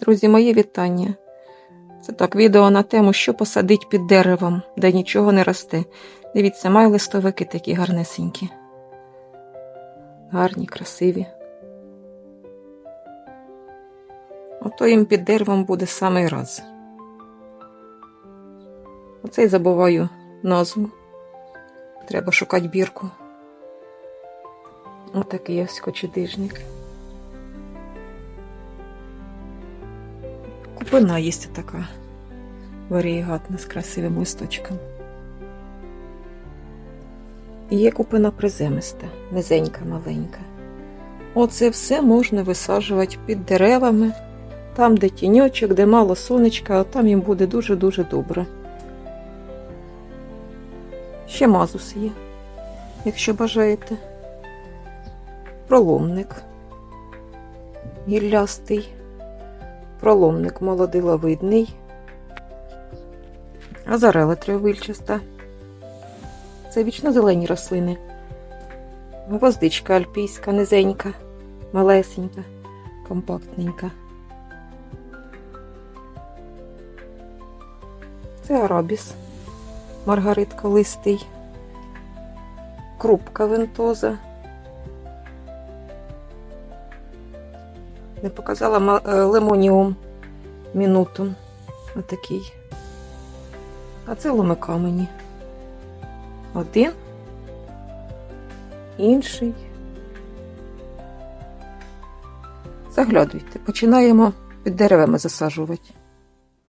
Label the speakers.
Speaker 1: Друзі, мої вітання. Це так, відео на тему, що посадить під деревом, де нічого не росте. Дивіться, маю листовики такі гарнесенькі. Гарні, красиві. Ото їм під деревом буде самий раз. Оце й забуваю назву. Треба шукати бірку. Отакий ось кочедижник. Купина є така варієгатна з красивим листочком. І є купина приземиста, низенька, маленька. Оце все можна висаджувати під деревами, там, де тіньочок, де мало сонечка, а там їм буде дуже-дуже добре. Ще мазус є, якщо бажаєте. Проломник гіллястий, проломник молодиловидний, азарела трьовильчаста. Це вічно зелені рослини. Гвоздичка альпійська, низенька, малесенька, компактненька. Це арабіс, маргаритка листий, крупка вентоза. Не показала е, лимоніум мінутум. Отакий. А це ломикамені. Один, інший. Заглядуйте, починаємо під деревами засаджувати.